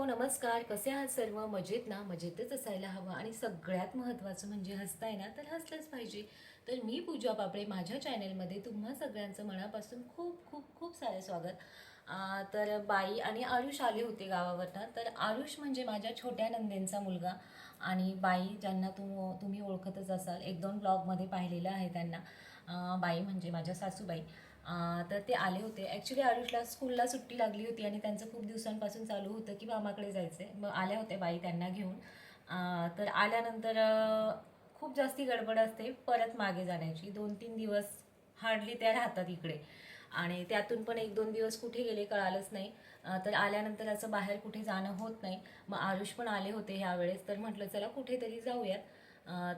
Hello नमस्कार. कसे आहात सर्व? मजेत ना? मजेतच असायला हवं. आणि सगळ्यात महत्त्वाचं म्हणजे हसताय ना? तर हसलंच पाहिजे. तर मी पूजा बापडे माझ्या चॅनेलमध्ये तुम्हा सगळ्यांचं मनापासून खूप खूप खूप सारे स्वागत. तर बाई आणि आयुष आले होते गावावरनं. तर आयुष म्हणजे माझ्या छोट्या नंदेंचा मुलगा. आणि बाई ज्यांना तुम तुम्ही ओळखतच असाल. एक दोन ब्लॉगमध्ये पाहिलेलं आहे त्यांना. बाई म्हणजे माझ्या सासूबाई. तर ते आले होते. ॲक्च्युली आरुषला स्कूलला सुट्टी लागली होती आणि त्यांचं खूप दिवसांपासून चालू होतं की मामाकडे जायचं आहे मग आल्या होत्या बाई त्यांना घेऊन. तर आल्यानंतर खूप जास्ती गडबड असते. परत मागे जाण्याची. दोन तीन दिवस हार्डली त्या राहतात इकडे. आणि त्यातून पण एक दोन दिवस कुठे गेले कळालंच नाही. तर आल्यानंतर असं बाहेर कुठे जाणं होत नाही. मग आरुष पण आले होते ह्यावेळेस. तर म्हटलं चला कुठेतरी जाऊयात.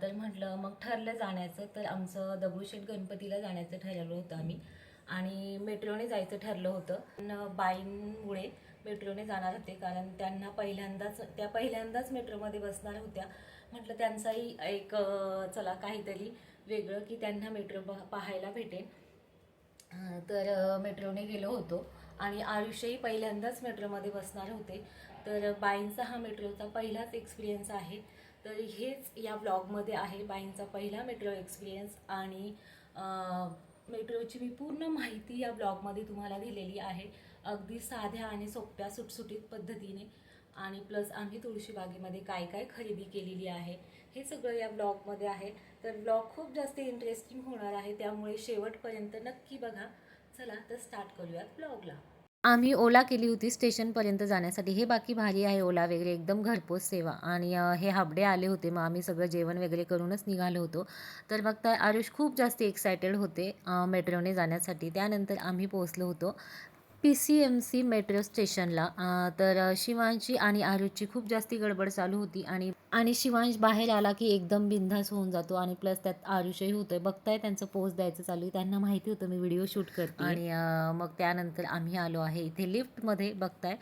तर म्हटलं मग ठरलं जाण्याचं तर आमचं दगडूशेठ गणपतीला जाण्याचं ठरवलं होतं आम्ही. आणि मेट्रोने जायचं ठरलं होतं. पण बाईंमुळे मेट्रोने जाणार होते कारण त्यांना पहिल्यांदाच त्या पहिल्यांदाच मेट्रोमध्ये बसणार होत्या. म्हटलं त्यांचाही एक चला काहीतरी वेगळं की त्यांना मेट्रो पाहायला भेटेल. तर मेट्रोने गेलो होतो. आणि आयुष्यही पहिल्यांदाच मेट्रोमध्ये बसणार होते. तर बाईंचा हा मेट्रोचा पहिलाच एक्सपिरियन्स आहे. तर हेच या ब्लॉगमध्ये आहे बाईंचा पहिला मेट्रो एक्सपिरियन्स आणि मेट्रोची मी पूर्ण माहिती या ब्लॉगमध्ये तुम्हाला दिलेली आहे. अगदी साध्या आणि सोप्या सुटसुटीत पद्धतीने. आणि प्लस आम्ही तुळशीबागेमध्ये काय काय खरेदी केलेली आहे हे सगळं या ब्लॉगमध्ये आहे. तर ब्लॉग खूप जास्त इंटरेस्टिंग होणार आहे त्यामुळे शेवटपर्यंत नक्की बघा. चला तर स्टार्ट करूयात ब्लॉगला. आम्ही ओला केली होती स्टेशनपर्यंत जाण्यासाठी. हे बाकी भारी आहे ओला वगैरे एकदम घरपोच सेवा. आणि हे हाबडे आले होते. मग आम्ही सगळं जेवण वगैरे करूनच निघालो होतो. तर बघता आरुष खूप जास्त एक्सायटेड होते मेट्रोने जाण्यासाठी. त्यानंतर आम्ही पोहोचलो होतो. P C M C metro स्टेशनला तर शिवांची शिवांशी आणि आरुषची खूप जास्ती गडबड चालू होती आणि आणि शिवांश बाहेर आला की एकदम बिंधास होऊन जातो आणि प्लस त्यात आरुषही होतं बघताय त्यांचं पोस्ट द्यायचं चालू आहे. त्यांना माहिती होतं मी व्हिडिओ शूट करते. आणि मग त्यानंतर आम्ही आलो आहे इथे लिफ्टमध्ये बघताय.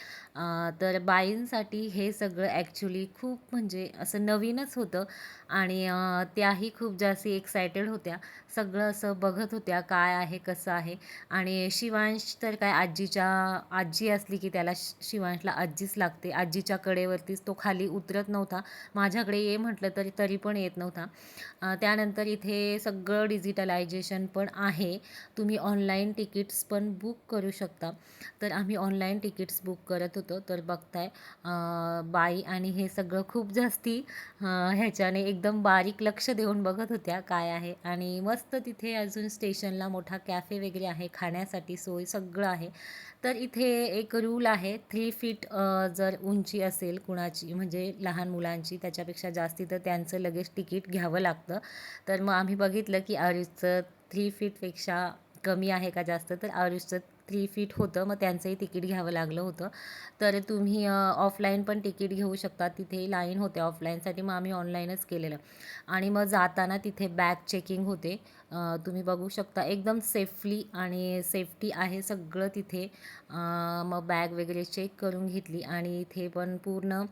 तर बाईंसाठी हे सगळं ॲक्च्युली खूप म्हणजे असं नवीनच होतं. आणि त्याही खूप जास्त एक्सायटेड होत्या. सगळं असं बघत होत्या काय आहे कसं आहे. आणि शिवांश तर काय आजीच्या आजी असली की त्याला शि- शिवांशला आजीच लागते. आजीच्या कडेवरतीच तो खाली उतरत नव्हता. माझ्याकडे ये म्हटलं तरी तरी पण येत नव्हता. त्यानंतर इथे सगळं डिजिटलायझेशन पण आहे. तुम्ही ऑनलाईन तिकीट्स पण बुक करू शकता. तर आम्ही ऑनलाईन तिकीट्स बुक करत होतो. तर बघताय बाई आणि हे सगळं खूप जास्ती ह्याच्याने ह्याच्याने एकदम बारीक लक्ष देऊन बघत होत्या काय आहे. आणि मस्त तिथे अजून स्टेशनला मोठा कॅफे वगैरे आहे खाण्यासाठी सोय सगळं आहे. तर इथे एक रूल आहे थ्री फीट जर उंची असेल कुणाची म्हणजे लहान मुलांची त्याच्यापेक्षा जास्ती तर त्यांचं लगेच तिकीट घ्यावं लागतं. तर मग आम्ही बघितलं की आरुषचं थ्री फीटपेक्षा कमी आहे का जास्त तर आरुषचं थ्री फीट होतं. मग त्यांचंही तिकीट घ्यावं लागलं होतं. तर तुम्ही ऑफलाईन पण तिकीट घेऊ शकता. तिथे लाईन होते ऑफलाईनसाठी मग आम्ही ऑनलाईनच केलेलं. आणि मग जाताना तिथे बॅग चेकिंग होते. तुम्ही बघू शकता. एकदम सेफली आणि सेफ्टी आहे सगळं तिथे. मग बॅग वगैरे चेक करून घेतली आणि इथे पण पूर्ण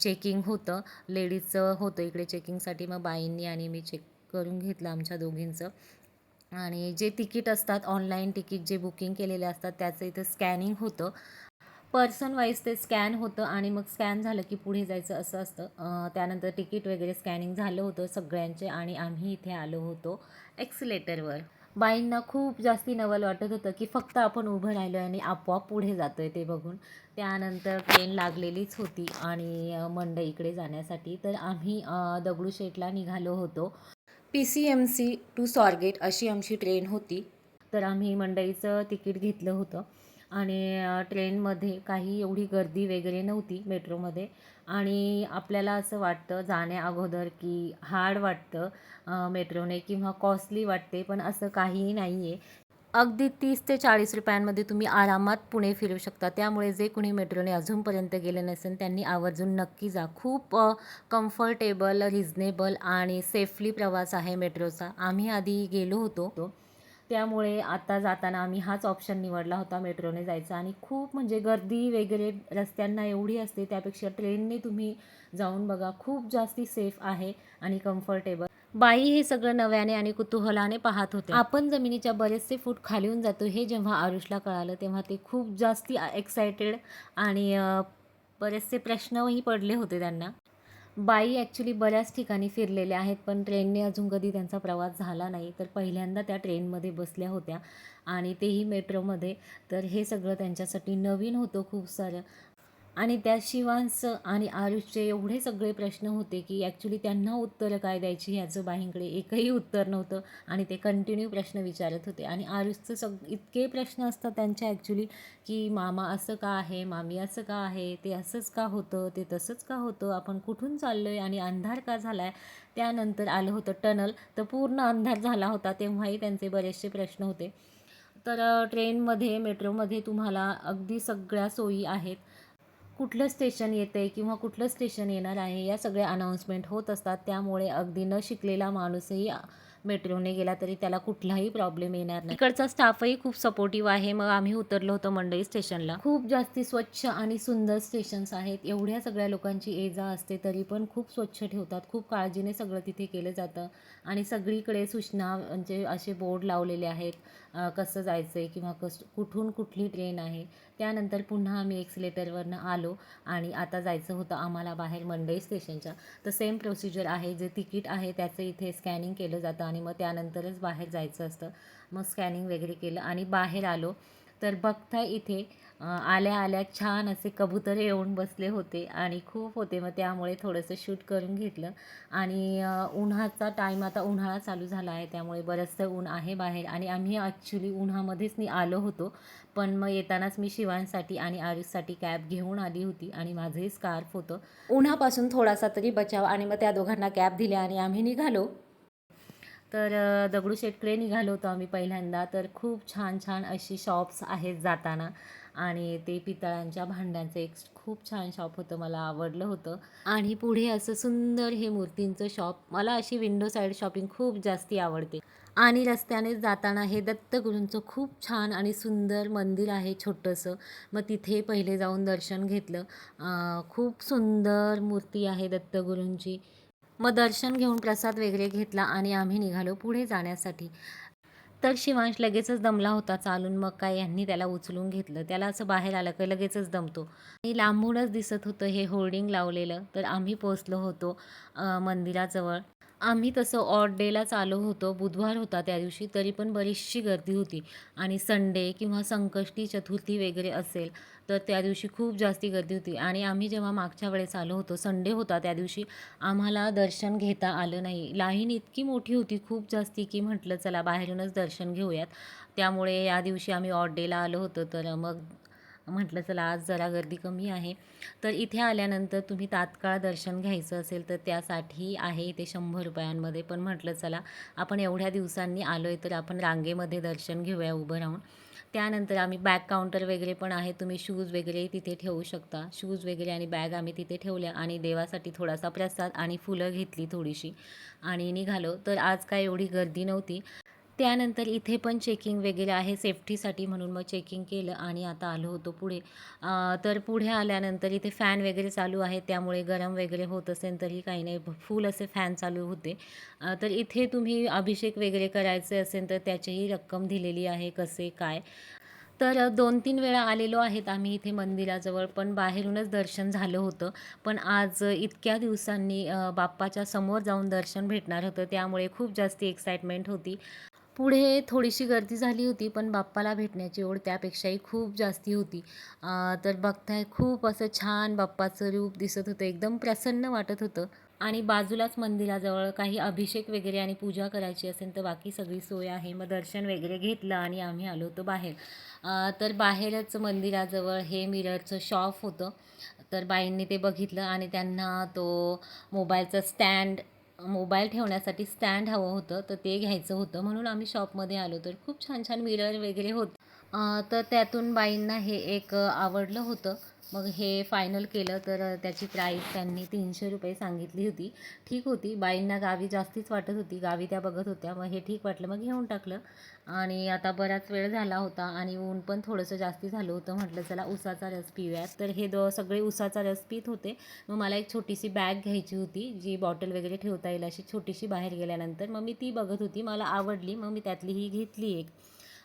चेकिंग होतं. लेडीजचं होतं इकडे चेकिंगसाठी मग बाईंनी आणि मी चेक करून घेतलं आमच्या दोघींचं. आणि जे तिकीट असतात ऑनलाईन तिकीट जे बुकिंग केलेले असतात त्याचं इथं स्कॅनिंग होतं. पर्सन वाईज ते स्कॅन होतं आणि मग स्कॅन झालं की पुढे जायचं असं असतं. त्यानंतर तिकीट वगैरे स्कॅनिंग झालं होतं सगळ्यांचे आणि आम्ही इथे आलो होतो एक्सिलेटरवर बाईंना खूप जास्ती नवल वाटत होतं की फक्त आपण उभं राहिलो आणि आपोआप पुढे जातो आहे ते बघून. त्यानंतर ट्रेन लागलेलीच होती आणि मंडईकडे जाण्यासाठी. तर आम्ही दगडूशेठला निघालो होतो. P C M C to Swargate अशी आमची ट्रेन होती. तर आम्ही मंडईचं तिकीट घेतलं होतं. आणि ट्रेनमध्ये काही एवढी गर्दी वगैरे नव्हती मेट्रोमध्ये. आणि आपल्याला असं वाटतं जाण्या अगोदर की हार्ड वाटतं मेट्रोने किंवा कॉस्टली वाटते पण असं काहीही नाही आहे अगदी तीस ते चाळीस रुपयांमध्ये तुम्ही आरामात पुणे फिरू शकता. त्यामुळे जे कुणी मेट्रोने अजूनपर्यंत गेले नसेल त्यांनी आवर्जून नक्की जा. खूप कम्फर्टेबल रिझनेबल आणि सेफली प्रवास आहे मेट्रोचा. आम्ही आधी गेलो होतो. त्यामुळे आता जाताना आम्ही हाच ऑप्शन निवडला होता मेट्रोने जायचा. आणि खूप म्हणजे गर्दी वगैरे रस्त्यांना एवढी असते त्यापेक्षा ट्रेनने तुम्ही जाऊन बघा. खूप जास्ती सेफ आहे आणि कम्फर्टेबल बाई हे सगळं नव्याने आणि कुतूहलाने पाहत होते आपण जमिनीच्या बरेचसे फूट खाली येऊन जातो हे जेव्हा आरुषला कळालं तेव्हा ते खूप जास्ती एक्सायटेड आणि बरेचसे प्रश्नही पडले होते त्यांना. बाई ॲक्च्युली बऱ्याच ठिकाणी फिरलेल्या आहेत पण ट्रेनने अजून कधी त्यांचा प्रवास झाला नाही तर पहिल्यांदा त्या ट्रेनमध्ये बसल्या होत्या आणि तेही मेट्रोमध्ये. तर हे सगळं त्यांच्यासाठी नवीन होतं खूप सारं. आणि त्या शिवांचं आणि आरुषचे एवढे सगळे प्रश्न होते की ॲक्च्युली त्यांना उत्तरं काय द्यायची ह्याचं बाईंकडे एकही उत्तर नव्हतं आणि ते कंटिन्यू प्रश्न विचारत होते. आणि आरुषचं सग इतके प्रश्न असतात त्यांच्या ॲक्च्युली की मामा असं का आहे मामी असं का आहे ते असंच का होतं ते तसंच का होतं आपण कुठून चाललो आहे आणि अंधार का झाला आहे त्यानंतर आलं होतं टनल तर पूर्ण अंधार झाला होता तेव्हाही त्यांचे बरेचसे प्रश्न होते. तर ट्रेनमध्ये मेट्रोमध्ये तुम्हाला अगदी सगळ्या सोयी आहेत. कुठलं स्टेशन येतं आहे किंवा कुठलं स्टेशन येणार आहे या सगळ्या अनाऊन्समेंट होत असतात. त्यामुळे अगदी न शिकलेला माणूसही मेट्रोने गेला तरी त्याला कुठलाही प्रॉब्लेम येणार नाही. इकडचा स्टाफही खूप सपोर्टिव्ह आहे. मग आम्ही उतरलो होतो मंडई स्टेशनला. खूप जास्ती स्वच्छ आणि सुंदर स्टेशन्स आहेत. एवढ्या सगळ्या लोकांची ये जा असते तरी पण खूप स्वच्छ ठेवतात. खूप काळजीने सगळं तिथे केलं जातं. आणि सगळीकडे सूचना म्हणजे असे बोर्ड लावलेले आहेत. कसं जायचं आहे किंवा कस कुठून कुठली ट्रेन आहे? त्यानंतर पुन्हा आम्ही एक्सिलेटरवरनं आलो आणि आता जायचं होतं आम्हाला बाहेर मंडई स्टेशनच्या तर सेम प्रोसिजर आहे जे तिकीट आहे त्याचं इथे स्कॅनिंग केलं जातं आणि मग त्यानंतरच बाहेर जायचं असतं. मग स्कॅनिंग वगैरे केलं आणि बाहेर आलो. तर बघता इथे आल्या आल्या छान असे कबूतर येऊन बसले होते आणि खूप होते. मग त्यामुळे थोडंसं शूट करून घेतलं. आणि उन्हाचा टाईम आता उन्हाळा चालू झाला आहे. त्यामुळे बरंचसं ऊन आहे बाहेर. आणि आम्ही ॲक्च्युली उन्हामध्येच मी आलो होतो. पण मग येतानाच मी शिवांसाठी आणि आरुषसाठी कॅब घेऊन आली होती आणि माझंही स्कार्फ होतं. उन्हापासून थोडासा तरी बचाव आणि मग त्या दोघांना कॅब दिल्या आणि आम्ही निघालो. तर दगडूशेठकडे निघालो होतो आम्ही पहिल्यांदा. तर खूप छान छान अशी शॉप्स आहेत जाताना. आणि ते पितळांच्या भांड्यांचं एक खूप छान शॉप होतं मला आवडलं होतं. आणि पुढे असं सुंदर हे मूर्तींचं शॉप मला अशी विंडो साईड शॉपिंग खूप जास्ती आवडते. आणि रस्त्याने जाताना हे दत्तगुरूंचं खूप छान आणि सुंदर मंदिर आहे छोटंसं. मग तिथे पहिले जाऊन दर्शन घेतलं. खूप सुंदर मूर्ती आहे दत्तगुरूंची. मग दर्शन घेऊन प्रसाद वगैरे घेतला आणि आम्ही निघालो पुढे जाण्यासाठी. तर शिवांश लगेचच दमला होता चालून. मग काय यांनी त्याला उचलून घेतलं. त्याला असं बाहेर आलं की लगेचच दमतो. आणि लांबूनच दिसत होतं हे होर्डिंग लावलेलं. तर आम्ही पोचलो होतो मंदिराजवळ. आम्ही तसं ऑड डेलाच आलो होतो. बुधवार होता त्या दिवशी तरी पण बरीचशी गर्दी होती. आणि संडे किंवा संकष्टी चतुर्थी वगैरे असेल तर त्या दिवशी खूप जास्ती गर्दी होती. आणि आम्ही जेव्हा मागच्या वेळेस आलो होतो संडे होता त्या दिवशी आम्हाला दर्शन घेता आलं नाही. लाईन इतकी मोठी होती खूप जास्ती की म्हटलं चला बाहेरूनच दर्शन घेऊयात. त्यामुळे या दिवशी आम्ही ऑड डेला आलो होतो तर मग म्हटलं चला आज जरा गर्दी कमी आहे. तर इथे आल्यानंतर तुम्ही तात्काळ दर्शन घ्यायचं असेल तर त्यासाठी आहे इथे शंभर रुपयांमध्ये. पण म्हटलं चला आपण एवढ्या दिवसांनी आलो आहे तर आपण रांगेमध्ये दर्शन घेऊया उभं राहून. त्यानंतर आम्ही बॅग काउंटर वगैरे पण आहे तुम्ही शूज वगैरे तिथे ठेवू शकता. शूज वगैरे आणि बॅग आम्ही तिथे ठेवल्या आणि देवासाठी थोडासा प्रसाद आणि फुलं घेतली थोडीशी आणि निघालो. तर आज काय एवढी गर्दी नव्हती. त्यानंतर इथे पण चेकिंग वगैरे आहे सेफ्टीसाठी म्हणून मग चेकिंग केलं आणि आता आलो होतो पुढे. तर पुढे आल्यानंतर इथे फॅन वगैरे चालू आहे त्यामुळे गरम वगैरे होत असेल तरी काही नाही. फुल असे फॅन चालू होते. तर इथे तुम्ही अभिषेक वगैरे करायचे असेल तर त्याचीही रक्कम दिलेली आहे कसे काय? तर दोन तीन वेळा आलेलो आहेत आम्ही इथे मंदिराजवळ पण बाहेरूनच दर्शन झालं होतं. पण आज इतक्या दिवसांनी बाप्पाच्या समोर जाऊन दर्शन भेटणार होतं त्यामुळे खूप जास्ती एक्साइटमेंट होती. पुढे थोडीशी गर्दी झाली होती पण बाप्पाला भेटण्याची ओढ त्यापेक्षाही खूप जास्ती होती. तर बघताय खूप असं छान बाप्पाचं रूप दिसत होतं एकदम प्रसन्न वाटत होतं. आणि बाजूलाच मंदिराजवळ काही अभिषेक वगैरे आणि पूजा करायची असेल तर बाकी सगळी सोय आहे. मग दर्शन वगैरे घेतलं आणि आम्ही आलो होतो बाहेर. तर बाहेरच मंदिराजवळ हे मिररचं शॉप होतं. तर बाईंनी ते बघितलं आणि त्यांना तो मोबाईलचं स्टँड मोबाईल ठेवण्यासाठी स्टँड हवं होतं तर ते घ्यायचं होतं. म्हणून आम्ही शॉपमध्ये आलो. तर खूप छान छान मिरर वगैरे होते. तर त्यातून बाईंना हे एक आवडलं होतं. मग हे फायनल केलं तर त्याची प्राईस त्यांनी तीनशे रुपये सांगितली होती. ठीक होती. बाईंना गावी जास्तीच वाटत होती. गावी त्या बघत होत्या. मग हे ठीक वाटलं. मग घेऊन टाकलं. आणि आता बराच वेळ झाला होता आणि ऊन पण थोडंसं जास्ती झालं होतं. म्हटलं चला उसाचा रस पिऊयात. तर हे द सगळे उसाचा रस पित होते. मग मला एक छोटीशी बॅग घ्यायची होती जी बॉटल वगैरे ठेवता येईल अशी छोटीशी बाहेर गेल्यानंतर. मग मी ती बघत होती. मला आवडली. मग मी त्यातली ही घेतली एक.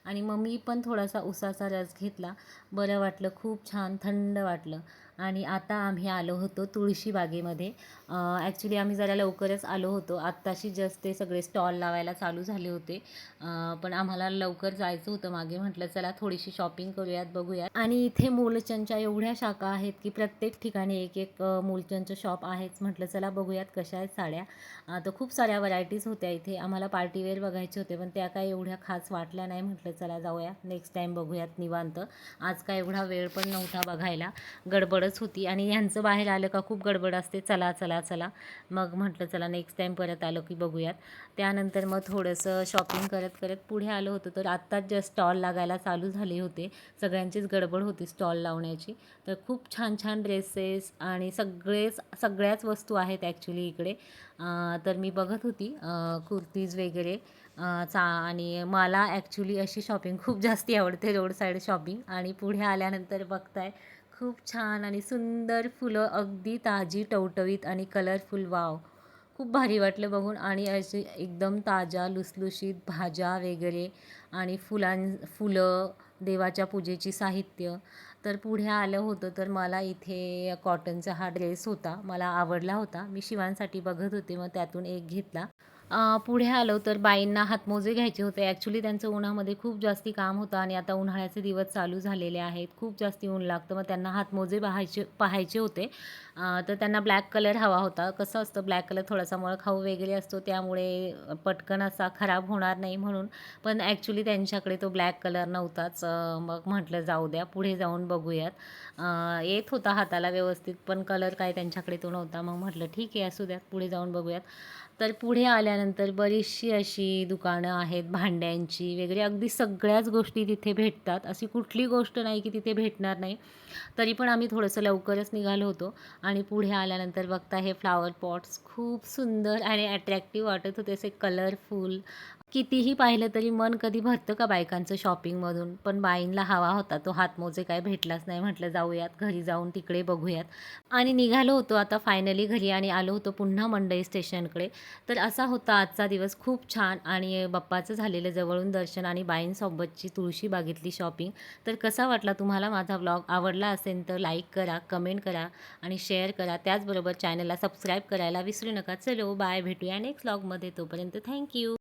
आणि मग मी पण थोडासा उसाचा रस घेतला. बरं वाटलं खूप छान थंड वाटलं. आणि आता आम्ही आलो होतो तुळशीबागेमध्ये ॲक्च्युली आम्ही जरा लवकरच आलो होतो. आत्ताशी जस्ट ते सगळे स्टॉल लावायला चालू झाले होते. पण आम्हाला लवकर जायचं होतं मागे. म्हटलं चला थोडीशी शॉपिंग करूयात बघूयात. आणि इथे मूलचंदच्या एवढ्या शाखा आहेत की प्रत्येक ठिकाणी एक एक मूलचंदचं शॉप आहेच. म्हटलं चला बघूयात कशा आहेत साड्या. तर खूप साऱ्या व्हरायटीज होत्या इथे. आम्हाला पार्टीवेअर बघायचे होते पण त्या काय एवढ्या खास वाटल्या नाही. म्हटलं चला जाऊया. नेक्स्ट टाईम बघूयात निवांत. आज काय एवढा वेळ पण नव्हता बघायला. गडबड गडबडच होती आणि ह्यांचं बाहेर आलं का खूप गडबड असते चला चला चला. मग म्हटलं चला नेक्स्ट टाईम परत आलो की बघूयात. त्यानंतर मग थोडंसं शॉपिंग करत करत पुढे आलो होतो. तर आत्ताच जे स्टॉल लागायला चालू झाले होते. सगळ्यांचीच गडबड होती स्टॉल लावण्याची. तर खूप छान छान ड्रेसेस आणि सगळेच सगळ्याच वस्तू आहेत ॲक्च्युली इकडे. तर मी बघत होती कुर्तीज वगैरे. चा आणि मला ॲक्च्युली अशी शॉपिंग खूप जास्ती आवडते रोड साईड शॉपिंग आणि पुढे आल्यानंतर बघताय खूप छान आणि सुंदर फुलं अगदी ताजी टवटवीत आणि कलरफुल वाव खूप भारी वाटलं बघून. आणि अशी एकदम ताज्या लुसलुशीत भाज्या वगैरे आणि फुलां फुलं देवाच्या पूजेची साहित्य. तर पुढे आलं होतं तर मला इथे कॉटनचा हा ड्रेस होता. मला आवडला होता. मी शिवांसाठी बघत होते. मग त्यातून एक घेतला. पुढे आलो तर बाईंना हातमोजे घ्यायचे होते. ॲक्च्युली त्यांचं उन्हामध्ये खूप जास्ती काम होतं आणि आता उन्हाळ्याचे दिवस चालू झालेले आहेत. खूप जास्ती ऊन लागतं. मग त्यांना हातमोजे पाहायचे पाहायचे होते. तर त्यांना ब्लॅक कलर हवा होता. कसं असतं ब्लॅक कलर थोडासा मळखाऊ वगैरे असतो. त्यामुळे पटकन असा खराब होणार नाही म्हणून. पण ॲक्च्युली त्यांच्याकडे तो ब्लॅक कलर नव्हताच. मग म्हटलं जाऊ द्या पुढे जाऊन बघूयात. येत होता हाताला व्यवस्थित पण कलर काय त्यांच्याकडे तो नव्हता. मग म्हटलं ठीक आहे असू द्यात पुढे जाऊन बघूयात. तर पुढे आल्यानंतर बरीचशी अशी दुकानं आहेत भांड्यांची वगैरे. अगदी सगळ्याच गोष्टी तिथे भेटतात. अशी कुठली गोष्ट नाही की तिथे भेटणार नाही. तरी पण आम्ही थोडंसं लवकरच निघालो होतो आणि पुढे आल्यानंतर बघता हे फ्लावर पॉट्स खूप सुंदर आणि अट्रॅक्टिव्ह वाटत होते. असे कलरफुल कितीही पाहिलं तरी मन कधी भरतं का बायकांचं शॉपिंगमधून पण बाईंना हवा होता तो हातमोजे काय भेटलाच नाही. म्हटलं जाऊयात घरी जाऊन तिकडे बघूयात. आणि निघालो होतो आता फायनली घरी आणि आलो होतो पुन्हा मंडई स्टेशनकडे. तर असा होता आजचा दिवस खूप छान आणि बाप्पाचं झालेलं जवळून दर्शन आणि बाईंसोबतची तुळशी बागेतली शॉपिंग तर कसा वाटला तुम्हाला माझा व्लॉग आवडला असेल तर लाईक करा कमेंट करा आणि शेअर करा. त्याचबरोबर चॅनलला सबस्क्राईब करायला विसरू नका. चलो बाय भेटूया नेक्स्ट व्लॉगमध्ये तोपर्यंत थँक्यू